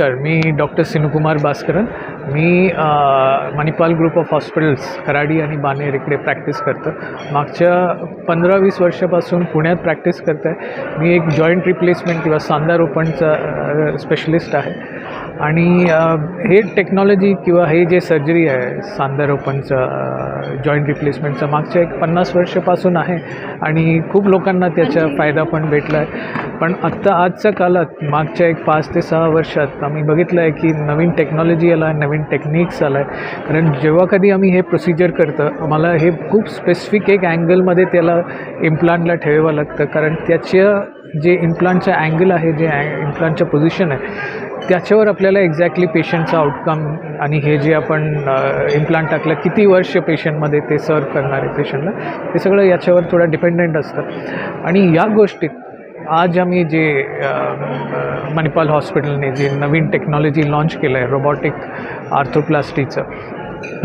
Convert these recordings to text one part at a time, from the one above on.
नमस्कार मी doctor Sinukumar Bhaskaran. Me Manipal group of hospitals Karadi आणि बानेर इकडे प्रॅक्टिस करतो. मागच्या पंधरा वीस वर्षापासून पुण्यात प्रॅक्टिस करत आहे मी एक जॉईंट रिप्लेसमेंट किंवा सांधारोपणचा स्पेशलिस्ट आहे. आणि हे टेक्नॉलॉजी किंवा हे जे सर्जरी आहे सांधारोपणचं जॉईंट रिप्लेसमेंटचं मागच्या एक पन्नास वर्षापासून आहे आणि खूप लोकांना त्याचा फायदा पण भेटला आहे पण आत्ता आजच्या काळात मागच्या एक पाच ते सहा वर्षात आम्ही बघितलं आहे की नवीन टेक्नॉलॉजी आला आहे नवीन टेक्निक्स आला आहे कारण जेव्हा कधी आम्ही हे प्रोसिजर करतं आम्हाला हे खूप स्पेसिफिक एक अँगलमध्ये त्याला इम्प्लांटला ठेवावं लागतं. कारण त्याच्या जे इम्प्लांटचं अँगल आहे जे इम्प्लांटचं पोझिशन आहे त्याच्यावर आपल्याला एक्झॅक्टली पेशंटचा आउटकम आणि हे जे आपण इम्प्लांट टाकलं किती वर्ष पेशंटमध्ये ते सर्व करणार आहे पेशंटला ते सगळं याच्यावर थोडं डिपेंडेंट असतं. आणि या गोष्टीत आज आम्ही जे मणिपाल हॉस्पिटलने जे नवीन टेक्नॉलॉजी लॉन्च केलं आहे रोबॉटिक आर्थोप्लास्टीचं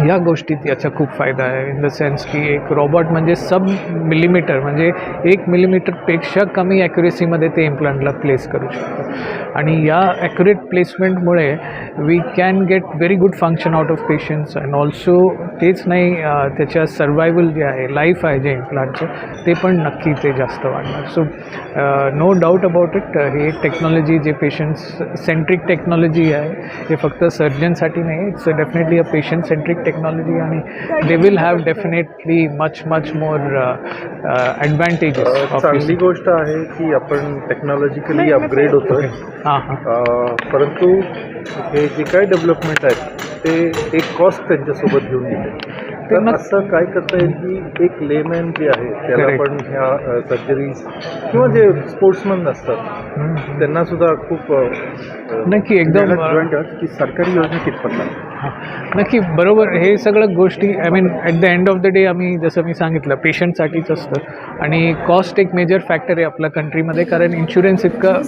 या गोष्टीत याचा खूप फायदा आहे. इन द सेन्स की एक रॉबॉट म्हणजे सब मिलीमीटर म्हणजे एक मिलीमीटरपेक्षा कमी ॲक्युरेसीमध्ये ते इम्प्लांटला प्लेस करू शकतो. आणि या accurate प्लेसमेंटमुळे we can get very good function out of patients and also तेच नाही त्याच्या सर्वायवल जे आहे लाईफ आहे जे इम्प्लांटचं ते पण नक्की ते जास्त वाढणार. So no doubt about it हे टेक्नॉलॉजी जे पेशंट्स सेंट्रिक टेक्नॉलॉजी आहे हे फक्त सर्जनसाठी नाही it's definitely a patient centric technology आणि they will have definitely much much more advantages uh, चांगली गोष्ट आहे की आपण टेक्नॉलॉजिकली अपग्रेड होतोय. हां हां. परंतु हे जे काय डेव्हलपमेंट आहेत ते एक कॉस्ट त्यांच्यासोबत घेऊन येते. तर असं काय करता येईल की एक लेमॅन जे आहे त्याला Correct. पण ह्या सर्जरीज किंवा जे स्पोर्ट्समन असतात. त्यांना सुद्धा खूप अ, अ, नक्की एकदम जॉईंट की सरकारी योजना कितपत? हां नक्की बरोबर हे सगळं गोष्टी I mean at the end of the day आम्ही जसं मी सांगितलं पेशंटसाठीच असतं आणि कॉस्ट एक मेजर फॅक्टर आहे आपल्या कंट्रीमध्ये कारण इन्शुरन्स इतकं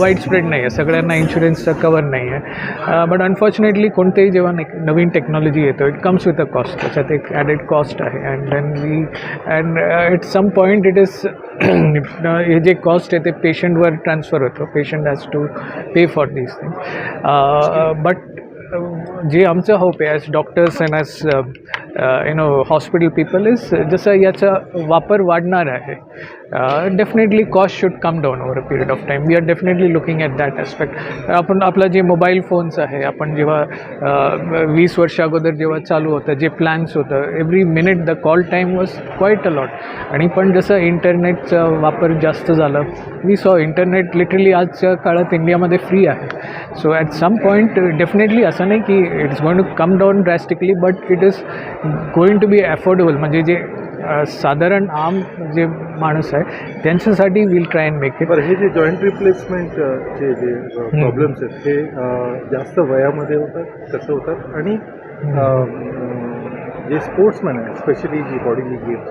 वाईड स्प्रेड नाही आहे सगळ्यांना इन्शुरन्सचा कवर नाही आहे बट अनफॉर्च्युनेटली कोणतेही जेव्हा ने- नवीन टेक्नॉलॉजी येतो it comes with a cost त्याच्यात एक ॲडेड कॉस्ट आहे. And then we and at some point it is हे जे कॉस्ट आहे ते पेशंटवर ट्रान्सफर होतं. Patient has to pay for these thing but जे आमचं होप आहे as doctors and as you know hospital people is जसं याचा वापर वाढणार आहे. Definitely cost should come down over a period of time we are definitely looking at that aspect आपण आपला जे मोबाईल फोन्स आहे आपण जेव्हा uh, वीस वर्ष अगोदर जेव्हा चालू होतं जे प्लॅन्स होतं every minute the call time was quite a lot आणि पण जसं इंटरनेटचा वापर जास्त झालं वी सॉ इंटरनेट लिटरली आजच्या काळात इंडियामध्ये फ्री आहे. So at some point definitely असं नाही की it's going to come down drastically but it is going to be affordable म्हणजे जे साधारण आम जे माणूस आहे त्यांच्यासाठी will try and make it बरं हे जे जॉईंट रिप्लेसमेंट चे जे प्रॉब्लेम्स आहेत अ, जास्त वयामध्ये होतात कसं होतात? आणि जे स्पोर्ट्समॅन आहे स्पेशली जी बॉडी गेम्स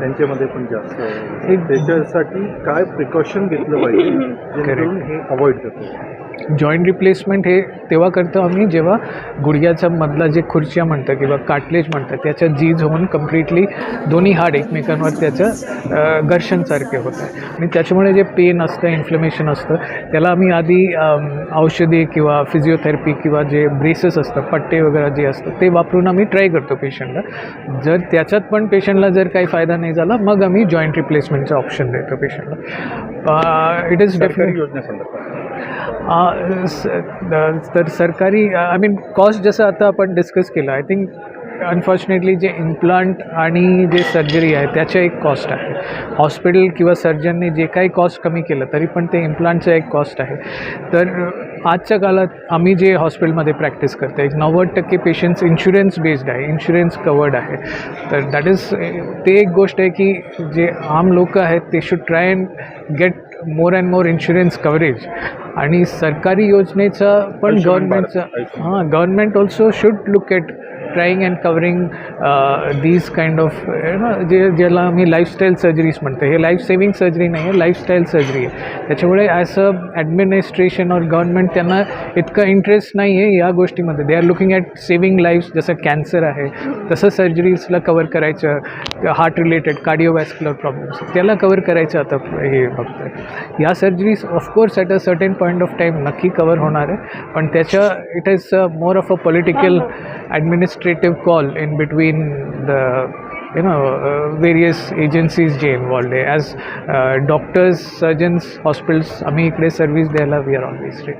त्यांच्यामध्ये पण जास्त आहे. त्याच्यासाठी काय प्रिकॉशन घेतलं पाहिजे हे अवॉइड करतो जॉईंट रिप्लेसमेंट हे तेव्हा करतो आम्ही जेव्हा गुडघ्याचा मधला जे खुर्च्या म्हणतं किंवा कार्टलेज म्हणतं त्याच्या जीज होऊन कम्प्लिटली दोन्ही हाड एकमेकांवर त्याचं घर्षणसारखे होत आहे आणि त्याच्यामुळे जे पेन असतं इन्फ्लमेशन असतं त्याला आम्ही आधी औषधी किंवा फिजिओथेरपी किंवा जे ब्रेसेस असतं पट्टे वगैरे जे असतं ते वापरून आम्ही ट्राय करतो पेशंटला जर त्याच्यात पण पेशंटला जर काही फायदा नाही झाला. मग आम्ही जॉईंट रिप्लेसमेंटचं ऑप्शन देतो पेशंटला इट इज डेफिनेट योजनेसंदर्भात तर सरकारी आय मीन कॉस्ट जसं आता आपण डिस्कस केलं आय थिंक अनफॉर्च्युनेटली जे इम्प्लांट आणि जे सर्जरी आहे त्याच्या एक कॉस्ट आहे. हॉस्पिटल किंवा सर्जनने जे काही कॉस्ट कमी केलं तरी पण ते इम्प्लांटचं एक कॉस्ट आहे. तर आजच्या काळात आम्ही जे हॉस्पिटलमध्ये प्रॅक्टिस करतो एक नव्वद टक्के पेशंट्स इन्शुरन्स बेस्ड आहे इन्शुरन्स कवर्ड आहे. तर दॅट इज ते एक गोष्ट आहे की जे आम लोक आहेत ते should try and get more and more insurance coverage आणि सरकारी योजनेचं पण गव्हर्नमेंटचं हां government also should look at trying and covering these kind of ना जे ज्याला आम्ही लाईफस्टाईल सर्जरीज म्हणतो. हे लाईफ सेविंग सर्जरी नाही आहे लाईफस्टाईल सर्जरी आहे. त्याच्यामुळे ॲज अ ॲडमिनिस्ट्रेशन और गव्हर्नमेंट त्यांना इतकं इंटरेस्ट नाही आहे या गोष्टीमध्ये. They are looking at saving life जसं कॅन्सर आहे तसं सर्जरीजला कवर करायचं. हार्ट रिलेटेड कार्डिओवॅस्क्युलर प्रॉब्लेम्स त्याला कवर करायचं आता हे बघतं या surgeries of course at a certain point of time नक्की कवर होणार आहे. पण त्याच्या it is more of a political administrative call in between the you know uh, various agencies જે involved as uh, doctors surgeons hospitals અમે service service We are always ready.